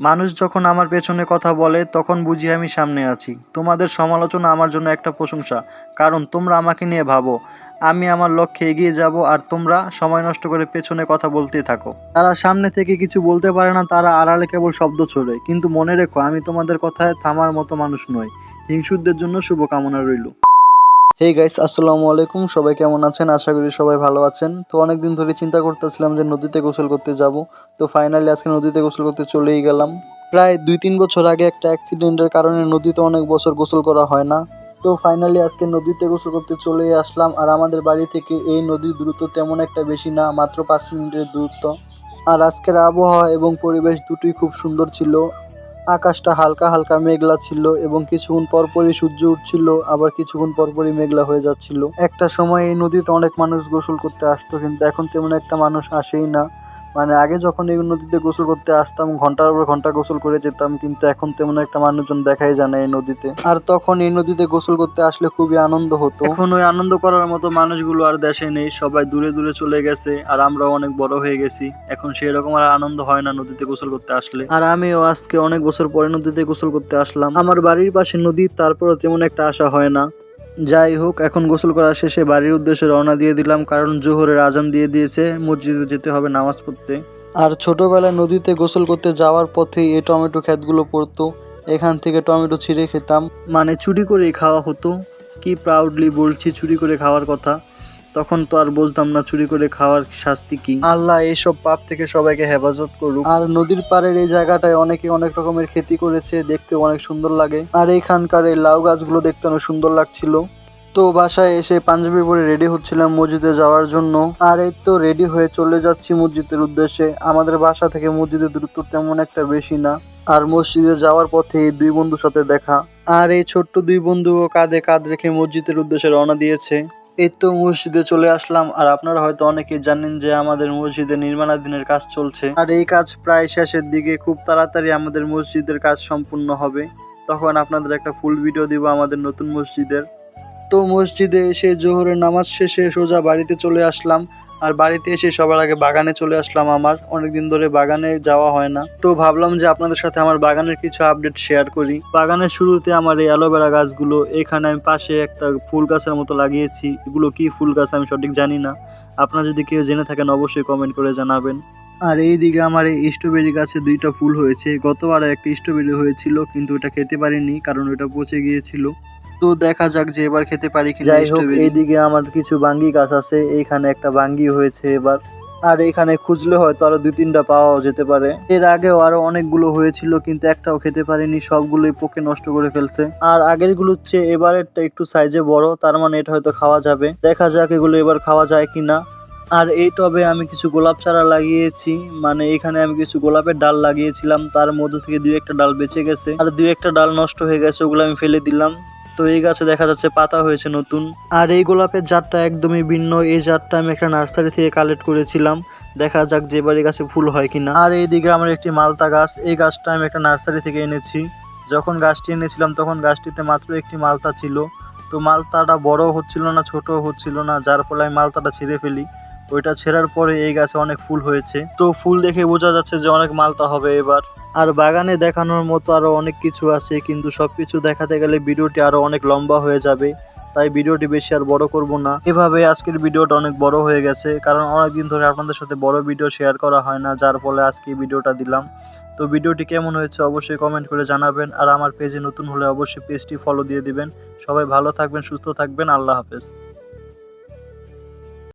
মানুষ যখন আমার পেছনে কথা বলে, তখন বুঝি আমি সামনে আছি। তোমাদের সমালোচনা আমার জন্য একটা প্রশংসা, কারণ তোমরা আমাকে নিয়ে ভাবো, আমি আমার লক্ষ্যে এগিয়ে যাব আর তোমরা সময় নষ্ট করে পেছনে কথা বলতেই থাকো। তারা সামনে থেকে কিছু বলতে পারে না, তারা আড়ালে কেবল শব্দ ছড়ে। কিন্তু মনে রেখো, আমি তোমাদের কথায় থামার মতো মানুষ নই। হিংসুদের জন্য শুভকামনা রইল। হে গাইস আসসালামু আলাইকুম। সবাই কেমন আছেন? আশা করি সবাই ভালো আছেন। তো অনেকদিন ধরে চিন্তা করতেছিলাম যে নদীতে গোসল করতে যাব। তো ফাইনালি আজকে নদীতে গোসল করতে চলেই গেলাম। প্রায় দুই তিন বছর আগে একটা অ্যাক্সিডেন্টের কারণে নদীতে অনেক বছর গোসল করা হয় না। তো ফাইনালি আজকে নদীতে গোসল করতে চলেই আসলাম। আর আমাদের বাড়ি থেকে এই নদীর দূরত্ব তেমন একটা বেশি না, মাত্র পাঁচ মিনিটের দূরত্ব। আর আজকের আবহাওয়া এবং পরিবেশ দুটোই খুব সুন্দর ছিল। আকাশটা হালকা হালকা মেঘলা ছিল এবং কিছুক্ষণ পরপরই সূর্য উঠছিল আবার কিছুক্ষণ পরপরই মেঘলা হয়ে যাচ্ছিল। একটা সময় এই নদীতে অনেক মানুষ গোসল করতে আসতো কিন্তু এখন তেমন একটা মানুষ আসেই না। মানে আগে যখন এই নদীতে গোসল করতে আসতাম ঘণ্টার পর ঘণ্টা গোসল করে যেতাম কিন্তু এখন তেমন একটা মানুষজন দেখাই যায় না এই নদীতে। আর তখন এই নদীতে গোসল করতে আসলে খুবই আনন্দ হতো। এখন ওই আনন্দ করার মতো মানুষগুলো আর দেশে নেই সবাই দূরে দূরে চলে গেছে আর আমরাও অনেক বড় হয়ে গেছি। এখন সেই রকম আর আনন্দ হয় না নদীতে গোসল করতে আসলে। আর আমিও আজকে অনেক বছর পরে নদীতে গোসল করতে আসলাম। আমার বাড়ির পাশে নদী, তারপরও তেমন একটা আশা হয় না। যাই হোক, এখন গোসল করা শেষে বাড়ির উদ্দেশ্যে রওনা দিয়ে দিলাম, কারণ জোহরের আজান দিয়ে দিয়েছে, মসজিদে যেতে হবে নামাজ পড়তে। আর ছোটোবেলায় নদীতে গোসল করতে যাওয়ার পথেই এই টমেটো ক্ষেতগুলো পড়তো। এখান থেকে টমেটো ছিঁড়ে খেতাম। মানে চুরি করেই খাওয়া হতো। কি প্রাউডলি বলছি, চুরি করে খাওয়ার কথা। তখন তো আর বুঝতাম না চুরি করে খাওয়ার শাস্তি কি। আল্লাহ এইসব পাপ থেকে সবাইকে হেফাজত করুক। আর নদীর পাড়ের এই জায়গাটায় অনেকে অনেক রকমের খেতি করেছে দেখতে অনেক সুন্দর লাগে। আর এইখানকার এই লাউ গাছগুলো দেখতে অনেক সুন্দর লাগছিল। তো বাসায় এসে পাঞ্জাবি পরে রেডি হচ্ছিলাম মসজিদে যাওয়ার জন্য। আর এই তো রেডি হয়ে চলে যাচ্ছি মসজিদের উদ্দেশ্যে। আমাদের বাসা থেকে মসজিদের দূরত্ব তেমন একটা বেশি না। আর মসজিদে যাওয়ার পথে এই দুই বন্ধুর সাথে দেখা। আর এই ছোট্ট দুই বন্ধু কাঁধে কাঁধ রেখে মসজিদের উদ্দেশ্যে রওনা দিয়েছে। এই তো মসজিদে চলে আসলাম, আর আপনারা হয়তো অনেকে জানেন যে আমাদের মসজিদে নির্মাণাধীনের কাজ চলছে। আর এই কাজ প্রায় শেষের দিকে খুব তাড়াতাড়ি আমাদের মসজিদের কাজ সম্পূর্ণ হবে। তখন আপনাদের একটা ফুল ভিডিও দিব আমাদের নতুন মসজিদের। তো মসজিদে এসে জোহরের নামাজ শেষে সোজা বাড়িতে চলে আসলাম। আর বাড়িতে এসে সবার আগে বাগানে চলে আসলাম আমার। অনেকদিন ধরে বাগানে যাওয়া হয় না। তো ভাবলাম যে আপনাদের সাথে আমার বাগানের কিছু আপডেট শেয়ার করি। বাগানের শুরুতে আমার এই অ্যালোভেরা গাছগুলো, এখানে আমি পাশে একটা ফুল গাছের মতো লাগিয়েছি। এগুলো কি ফুল গাছ আমি সঠিক জানি না। আপনারা যদি কেউ জেনে থাকেন, অবশ্যই কমেন্ট করে জানাবেন। আর এই দিকে আমার এই স্ট্রবেরি গাছে দুইটা ফুল হয়েছে। গতবার একটা স্ট্রবেরি হয়েছিল, কিন্তু ওটা খেতে পারিনি, কারণ ওটা পচে গিয়েছিল। তো দেখা যাক যে এবার খেতে পারি কি যাই হোক এইদিকে আমার কিছু বাঙ্গি গাছ আছে এইখানে একটা বাঙ্গি হয়েছে এবার। আর এখানে খুঁজলে হয়তো আরও দুই তিনটা পাওয়াও যেতে পারে। এর আগেও আরও অনেকগুলো হয়েছিল কিন্তু একটাও খেতে পারিনি সবগুলোই পোকে নষ্ট করে ফেলছে। আর আগেরগুলোর চেয়ে এবারেরটা একটু সাইজে বড় তার মানে এটা হয়তো খাওয়া যাবে। দেখা যাক এগুলো এবার খাওয়া যায় কিনা। আর এই টবে আমি কিছু গোলাপ চারা লাগিয়েছি মানে এখানে আমি কিছু গোলাপের ডাল লাগিয়েছিলাম তার মধ্যে থেকে দুই একটা ডাল বেঁচে গেছে। আর দুই একটা ডাল নষ্ট হয়ে গেছে ওগুলো আমি ফেলে দিলাম। তো এই গাছে দেখা যাচ্ছে পাতা হয়েছে নতুন। আর এই গোলাপের জাতটা একদমই ভিন্ন। এই জাতটা আমি একটা নার্সারি থেকে কালেক্ট করেছিলাম। দেখা যাক যে এবার এই গাছে ফুল হয় কিনা। আর এইদিকে আমার একটি মালতা গাছ। এই গাছটা আমি একটা নার্সারি থেকে এনেছি। যখন গাছটি এনেছিলাম তখন গাছটিতে মাত্র একটি মালতা ছিল। তো মালতাটা বড় হচ্ছিল না, ছোট হচ্ছিল না, যার ফলে আমি মালতাটা ছিঁড়ে ফেলি। ওইটা ছেঁড়ার পরে এই গাছে অনেক ফুল হয়েছে। তো ফুল দেখে বোঝা যাচ্ছে যে অনেক মালতা হবে এবার। আর বাগানে দেখানোর মতো আরও অনেক কিছু আছে, কিন্তু সবকিছু দেখাতে গেলে ভিডিওটি আরও অনেক লম্বা হয়ে যাবে, তাই ভিডিওটি বেশি আর বড় করব না। এভাবে আজকের ভিডিওটা অনেক বড় হয়ে গেছে, কারণ অনেকদিন ধরে আপনাদের সাথে বড় ভিডিও শেয়ার করা হয় না, যার ফলে আজকে ভিডিওটা দিলাম। তো ভিডিওটি কেমন হয়েছে অবশ্যই কমেন্ট করে জানাবেন, আর আমার পেজে নতুন হলে অবশ্যই পেজটি ফলো দিয়ে দিবেন। সবাই ভালো থাকবেন, সুস্থ থাকবেন, আল্লাহ হাফেজ।